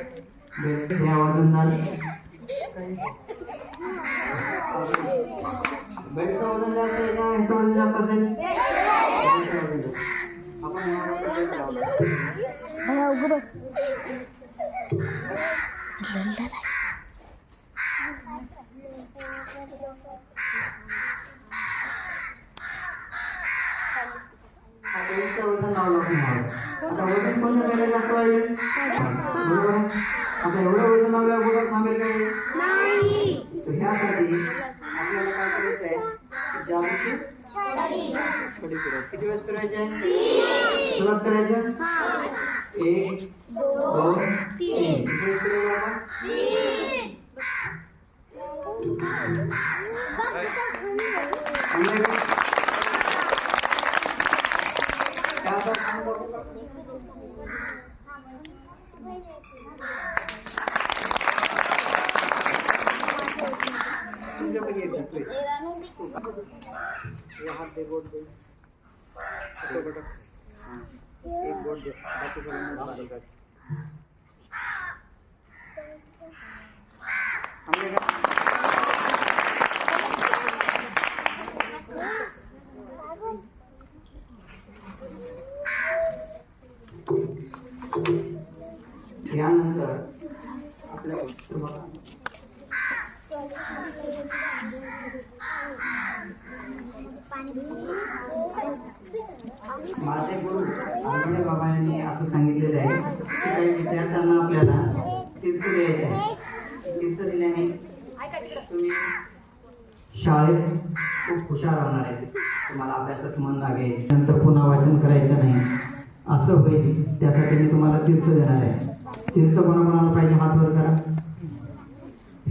हे वजनदार बेल्टचं वजन जास्त आहे का ह्याचं वजन आता वजन कोणत्या गाडीला जास्त वाढले. बरोबर? आहे? आता एवढं वजन लावल्यावर कुठं थांबेल का हे? तर ह्यासाठी आपल्याला काय करायचं आहे? जादूची छडी फिरव किती वेळेस फिरवायचे आहे? सुरुवात करायचं एक दोन तीन. फिरवलं আমরা शाळेत खूप हुशार होणार आहे. तुम्हाला अभ्यासात मन लागेल. नंतर पुन्हा वाचन करायचं नाही. असं होईल. त्यासाठी मी तुम्हाला तीर्थ देणार आहे. तीर्थ कोणाकोणाला पाहिजे हात वर करा.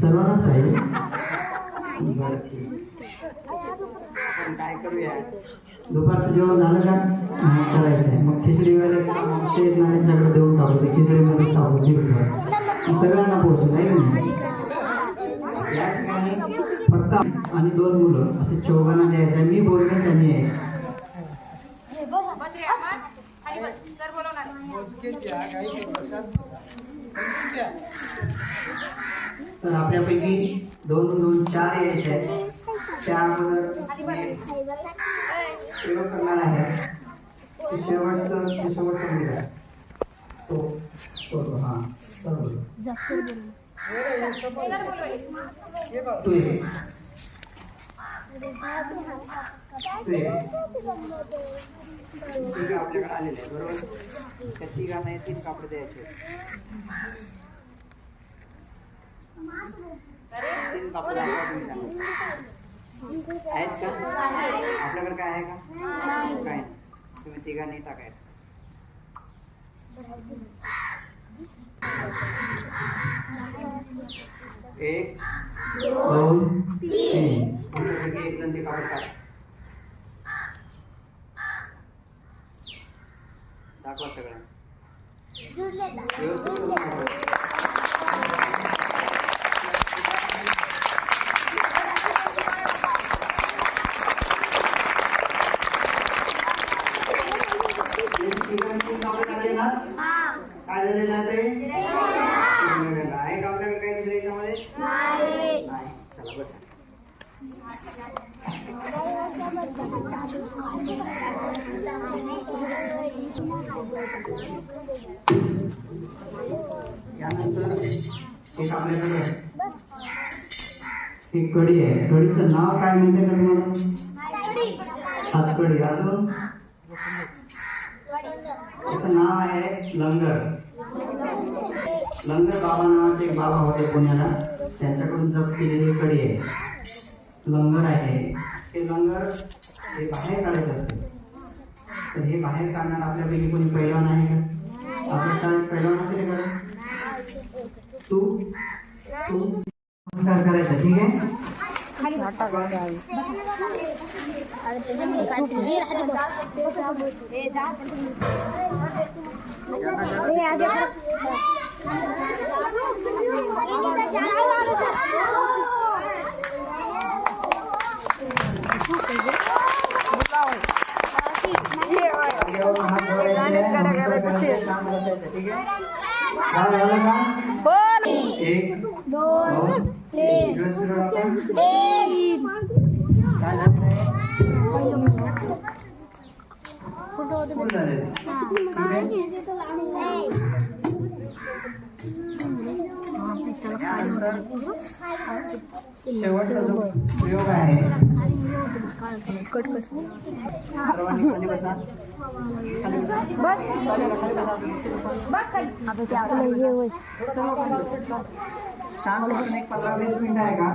सर्वांनाच आपण काय करूया? दुपारचं जेवण झालं का? नाही करायचं आहे. मग खिचडी वगैरे ते नाण्यांच्याकडे देऊन टाकू खिचडीमध्ये टाकू सगळ्यांना पोहोचू नाही का नाही? या ठिकाणी फक्त आणि दोन मुलं असे चौघांना द्यायचं आहे. मी बोलतो त्यांनी आहे तर आपल्यापैकी दोन दोन चार यायचे आहेत. त्या अगोदर मी सेवा करणार आहे. शेवटचं शेवटचं मुलगा आहे. तो तो हां. चल. तू आपल्याकडे आलेले आहे बरोबर त्या तिघांना हे तीन कापड द्यायचे तीन कापडे तुम्ही आहेत का आपल्याकडे काय आहे का काय तुम्ही तिघांनी टाकायचं एक दोन तुमच्यापैकी एक जण ते टाक दाखवा सगळ्यांना. व्यवस्थित? काय झालेलं? आहे का आपल्याकडे काही दुसऱ्या याच्यामध्ये? नाही चला बसा यानंतर एक आपल्याकडे एक कडी आहे. कढीचं नाव काय म्हणते का तुम्हाला? हातकडी. अजून? त्याचं नाव आहे लंगर. लंगर बाबा नावाचे एक बाबा होते पुण्याला. त्यांच्याकडून जप केलेली कडी आहे. लंगर आहे. ते लंगर हे बाहेर काढायचं असते. तर हे बाहेर काढणार आपल्यापैकी कोणी पैलवान आहे का? आपल्या पैलवान असेल का? तू? तू? नमस्कार करायचा, ठीक आहे? एक दोन इकडेच फिरव आता. काय झालं नाही? फुल झाले ठीक आहे त्यानंतर शेवटचा जो प्रयोग आहे. सर्वांनी खाली बसा. खाली बसा. चालेल, खाली बसा तुम्ही. शांत एक पंधरा वीस मिनिटं आहे का?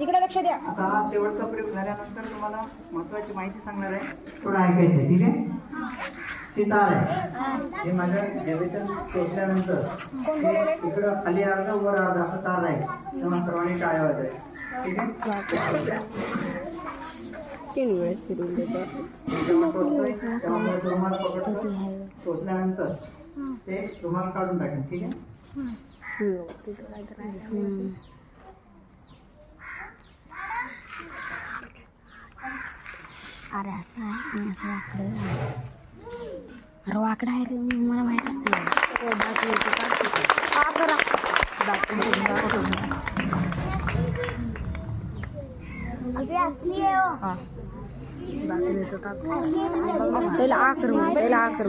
इकडे लक्ष द्या. आता हा शेवटचा प्रयोग झाल्यानंतर तुम्हाला महत्वाची माहिती सांगणार आहे. थोडं ऐकायचं ठीक आहे? ती तार आहे. हे माझ्या जेवेतून टोचल्यानंतर इकडं खाली अर्धा वर अर्धा असं तार आहे तेव्हा सर्वांनी टाळ्या वाजायच्या. ठीक आहे? तीन वेळेस फिरून देतो. टोचल्यानंतर ते रुमाल काढून टाकेल ठीक आहे? अरे असं आहे मी असं वाकडं अरे वाकडं आहे रे मला माहीत त्याला आकर त्याला आकर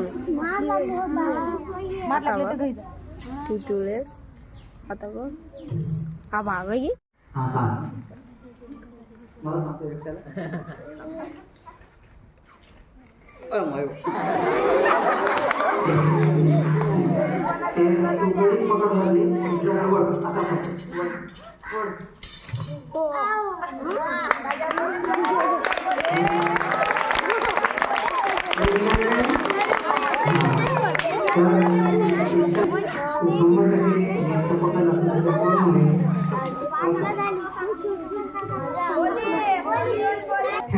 आता बघ. आता हा भाग आहे की हा. सांग मला सांगतो त्या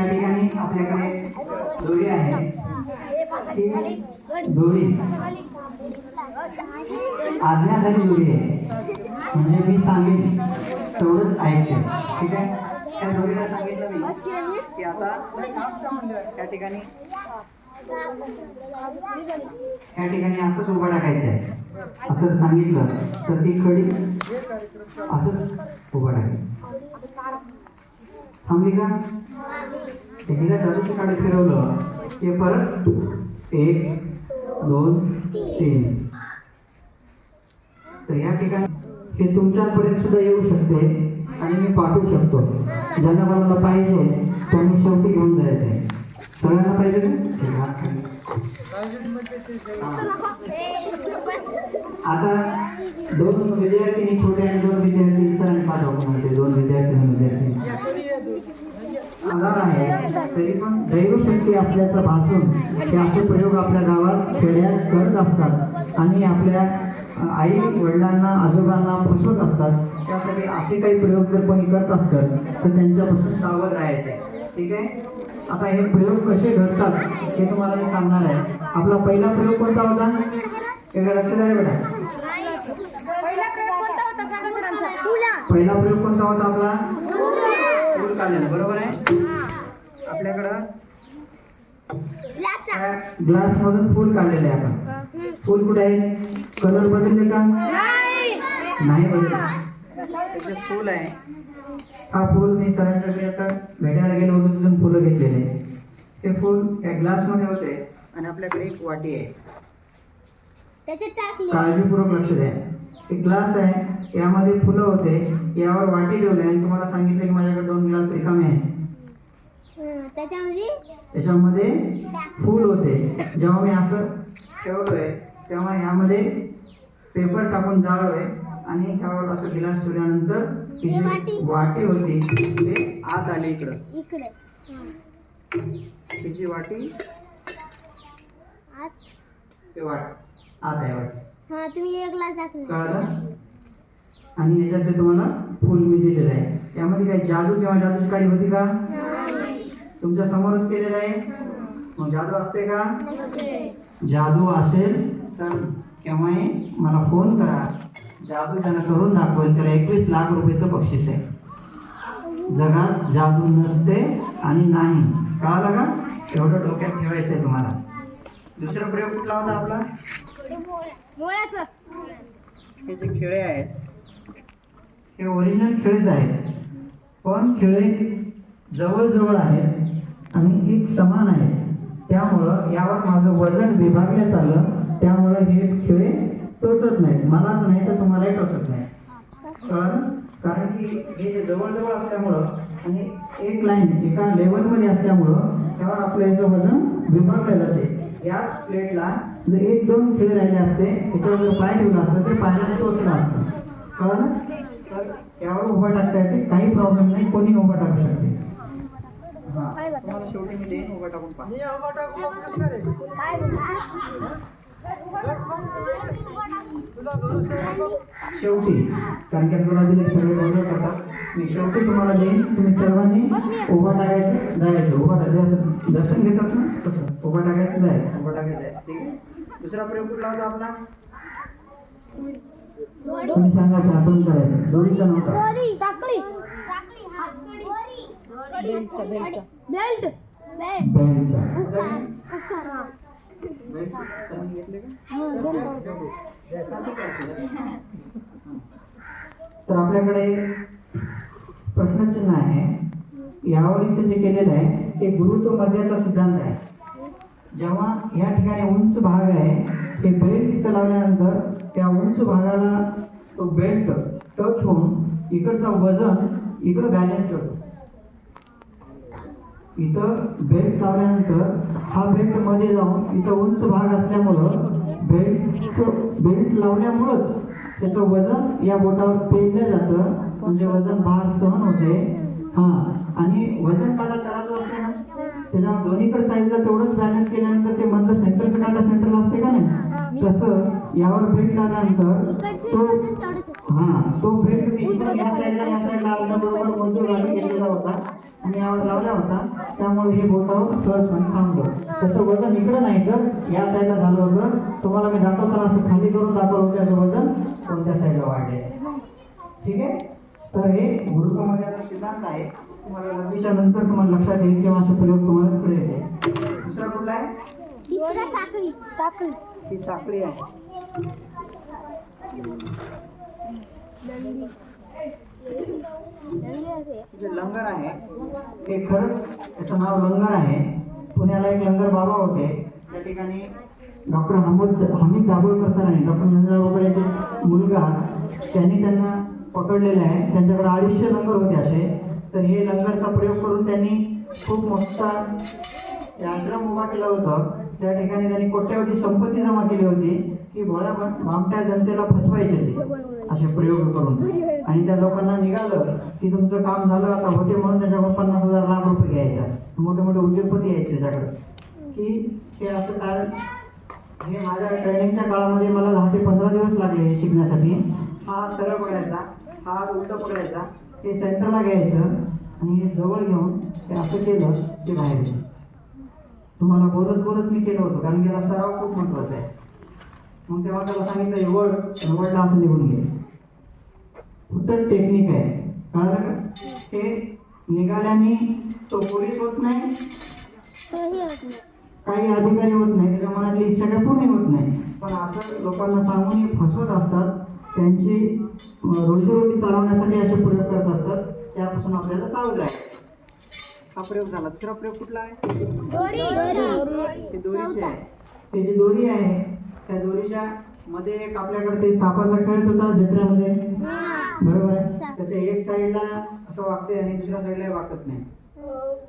ठिकाणी आपल्याकडे दोरी आहे ती दोरी आज्ञाधारी दोरी आहे. म्हणजे मी सांगेन. तेवढंच ऐकते. ठीक आहे? त्या दोरीला सांगितलं मी. की आता त्या ठिकाणी त्या ठिकाणी असंच उभं टाकायचं आहे. असं सांगितलं तर ती कडी असंच उभं टाकायचं थांबली का? एकदा जादूची काडी फिरवलं. की परत एक दोन तीन. तर या ठिकाणी हे तुमच्यापर्यंत सुद्धा येऊ शकते आणि मी पाठवू शकतो. ज्यांना मला पाहिजे त्यांनी शेवटी घेऊन जायचे सगळ्यांना पाहिजे का? ठीक आहे, हात खाली. आता दोन विद्यार्थी छोटे आणि दोन विद्यार्थी सर पाठवतो म्हणते दोन विद्यार्थी आणि विद्यार्थी आहे. दैवशक्ती असल्याचं भासून हे असे प्रयोग आपल्या गावात खेड्यात करत असतात. आणि आपल्या आई वडिलांना आजोबांना फसवत असतात. त्यासाठी असे काही प्रयोग जर कोणी करत असतात तर त्यांच्यापासून सावध राहायचं आहे. ठीक आहे? आता हे प्रयोग कसे घडतात हे तुम्हाला मी सांगणार आहे. आपला पहिला प्रयोग कोणता होता? पहिला प्रयोग कोणता होता? आपला? बरोबर आहे? आपल्याकडं ग्लास मधून फूल काढलेले आहे आपण. फूल कुठे आहे? कलर बदलले का? नाही. बदलले. फूल आहे. हा फूल मी सरांच्याकडे आता भेटायला गेलो होतो तिथून फुलं घेतलेले. ते फूल त्या ग्लासमध्ये होते. आणि आपल्याकडे एक वाटी आहे. काळजीपूर्वक लक्ष द्या. एक ग्लास आहे. यामध्ये फुलं होते. यावर वाटी ठेवली आणि तुम्हाला सांगितलं की माझ्याकडे दोन ग्लास रिकामे आहे त्याच्यामध्ये त्याच्यामध्ये फूल होते. जेव्हा मी असं ठेवलोय तेव्हा ह्यामध्ये पेपर टाकून जाळलोय आणि ह्यावर असं गिलास ठेवल्यानंतर जी वाटी. होती ते आत आली इकडं. इकडे. जी वाटी आज ते वाट आत आहे वाटी. हा तुम्ही एक ग्लास कळलं? आणि ह्याच्यात ते तुम्हाला फुल मी दिलेलं आहे. यामध्ये काही जादू किंवा जादूची काडी होती का? तुमच्या समोरच केलेलं आहे. मग जादू असते का? जादू असेल तर केव्हाही मला फोन करा. जादू ज्यानं करून दाखवेल त्याला एकवीस लाख रुपयाचं बक्षीस आहे. जगात जादू नसते आणि नाही. कळालं का? एवढं डोक्यात ठेवायचं आहे तुम्हाला. दुसरा प्रयोग कुठला होता आपला? हे जे खिळे आहेत. हे ओरिजिनल खिळेच आहेत. पण खिळे जवळजवळ आहेत. आणि एक समान आहे. त्यामुळं यावर माझं वजन विभागलं चाललं त्यामुळं हे खिळे टोचत नाहीत. मलाच नाही तर तुम्हालाही टोचत नाही. कळलं? कारण की हे जे जवळजवळ असल्यामुळं आणि एक लाईन एका लेवलमध्ये असल्यामुळं त्यावर आपलं याचं वजन विभागलं जाते. याच प्लेटला जर एक दोन खेळ राहिले असते त्याच्यावर जर पाय ठेवला असतं ते पाण्याला टोचलं असतं. कळलं? तर यावर उभा टाकता येते काही प्रॉब्लेम नाही कोणी उभा टाकू शकते. तुम्हाला शेवटी मी देईन उभा टाकून पहा. शेवटी कारण की तुला दिले सगळे गोंधळ करतात मी शेवटी तुम्हाला देईन. तुम्ही सर्वांनी उभा टाकायचं जायचं. उभा टाकायचं दर्शन घेतात ना? तसं. उभा टाकायचं जायचं. उभा टाकायचं जायचं. ठीक आहे? दुसरा प्रयोग कुठला होता आपला? तुम्ही सांगायचं आठवण करायचं. दोरीचा नव्हता. दोरी साखळी बेल्ट. तर आपल्याकडे प्रश्नचिन्ह आहे. यावर इथे जे केलेलं आहे ते गुरुत्व मध्याचा सिद्धांत आहे. जेव्हा या ठिकाणी उंच भाग आहे ते बेल्ट इथं लावल्यानंतर त्या उंच भागाला तो बेल्ट टच होऊन इकडचं वजन इकडं बॅलन्स करतो. इथं बेल्ट लावल्यानंतर हा बेल्टमध्ये जाऊन इथं उंच भाग असल्यामुळं बेल्ट बेल्ट लावल्यामुळंच त्याचं वजन या बोटावर पेरलं जातं. म्हणजे वजन भार सहन होते. हा. आणि वजन काढा करायचं असते ना? त्याच्या दोन्हीकडे साईडला तेवढंच बॅलन्स केल्यानंतर ते मधलं सेंटरचं काढा सेंटरला असते का नाही? तसं यावर बेल्ट लावल्यानंतर तो हा तो बेल्ट या साईडला या साईडला लावल्याबरोबर मंजूर गाडी होता. आणि यावर लावला होता. त्यामुळे हे बोटावर सहजपणे थांबलं. त्याचं वजन इकडं नाही तर या साईडला झालं होतं. तुम्हाला मी दाखवताना असं खाली करून दाखवलं त्याचं वजन कोणत्या साईडला वाढले ठीक आहे? तर हे गुरुत्वमध्याचा सिद्धांत आहे. तुम्हाला लघवीच्या नंतर तुम्हाला लक्षात येईल किंवा असे प्रयोग तुम्हाला पुढे येते दुसरा कुठला आहे? साखळी. साखळी. ही साखळी आहे. जे लंगर आहे. हे खरंच त्याचं नाव लंगर आहे. पुण्याला एक लंगर बाबा होते. त्या ठिकाणी डॉक्टर हमीद हमीद दाभोळकर सर आणि डॉक्टर नंदा दाभोळकर यांचे मुलगा त्यांनी त्यांना पकडलेलं आहे. त्यांच्याकडे अडीचशे लंगर होते असे. तर हे लंगरचा प्रयोग करून त्यांनी खूप मोठा आश्रम उभा केला होता. त्या ठिकाणी त्यांनी कोट्यावधी संपत्ती जमा केली होती. की भोळ्या भामट्या जनतेला फसवायचे ते असे प्रयोग करून. आणि त्या लोकांना निघालं की तुमचं काम झालं आता होते म्हणून त्याच्याकडून पन्नास हजार लाख रुपये घ्यायचा. मोठे मोठे उद्योगपती यायचे त्याच्याकडे. की ते असं कारण हे माझ्या ट्रेनिंगच्या काळामध्ये मला दहा ते पंधरा दिवस लागले हे शिकण्यासाठी. हा सरळ पकडायचा हा हात पकडायचा ते सेंटरला घ्यायचं आणि हे जवळ घेऊन ते असं केलं ते बाहेर तुम्हाला बोलत बोलत मी केलं होतं कारण की हा सराव खूप महत्त्वाचा आहे. मग तेव्हा त्याला सांगितलं हे वड आणि वडला असं निघून गेले. फक्त टेक्निक आहे. कळलं का? ते निघाल्याने तो पोलीस होत नाही. तोही होत नाही. काही अधिकारी होत नाही. त्याच्या मनातली इच्छा काही पूर्ण होत नाही. पण असं लोकांना सांगून हे फसवत असतात. त्यांची रोजीरोटी चालवण्यासाठी असे प्रयोग करत असतात. त्यापासून आपल्याला सावध राहायचं. हा प्रयोग झाला. दुसरा प्रयोग कुठला आहे? दोरी. ते दोरीचे आहे. ते जी दोरी आहे त्या दोरीच्या मध्ये एक आपल्याकडे ते सापाचा खेळ होता जत्रेमध्ये बरोबर आहे? त्याच्या एक साईडला असं वागते आणि दुसऱ्या साईडला वागत नाही.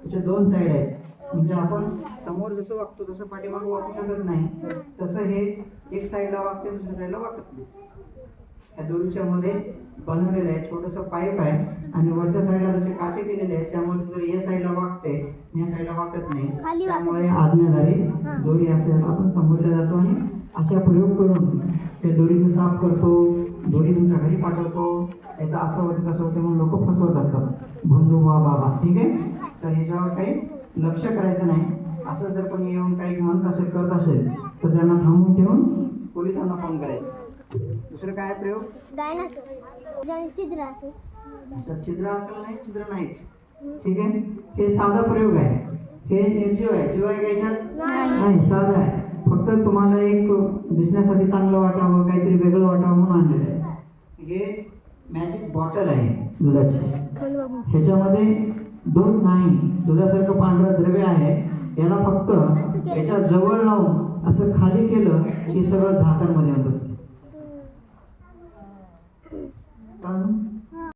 त्याचे दोन साईड आहेत. म्हणजे आपण समोर जसं वागतो तसं पाठीमागं वागू शकत नाही. तसं हे एक साईडला वागते दुसऱ्या साईडला वागत नाही. त्या दोरीच्या मध्ये बनवलेलं आहे छोटंसं पाईप आहे आणि वरच्या साईडला त्याचे काचे केलेले आहेत. त्यामुळे जर या साईडला वागते या साईडला वागत नाही. त्यामुळे आज्ञाधारी दोरी असे आपण संबोधलं जातो आणि अशा प्रयोग करून ते दोरीचं साफ करतो दोरी तुमच्या घरी पाठवतो. याचं असं होतं तसं होतं म्हणून लोक फसवत असतात. बंधू वा बाबा. ठीक आहे? तर ह्याच्यावर काही लक्ष करायचं नाही. असं जर कोणी येऊन काही म्हणत असेल करत असेल तर त्यांना थांबून ठेवून पोलिसांना फोन करायचा. दुसरं काय प्रयोग? छिद्र असेल. तर छिद्र असेल नाही छिद्र नाहीच. ठीक आहे? हे साधा प्रयोग आहे. हे निर्जीव आहे. जीव आहे का याच्यात? नाही साधा आहे. फक्त तुम्हाला एक दिसण्यासाठी चांगलं वाटावं काहीतरी वेगळं वाटावं म्हणून आणलेलं आहे. हे मॅजिक बॉटल आहे दुधाची. ह्याच्यामध्ये दूध नाही दुधासारखं पांढरं द्रव्य आहे. याला फक्त याच्या जवळ लावून असं खाली केलं की सगळं झाकांमध्ये बसते.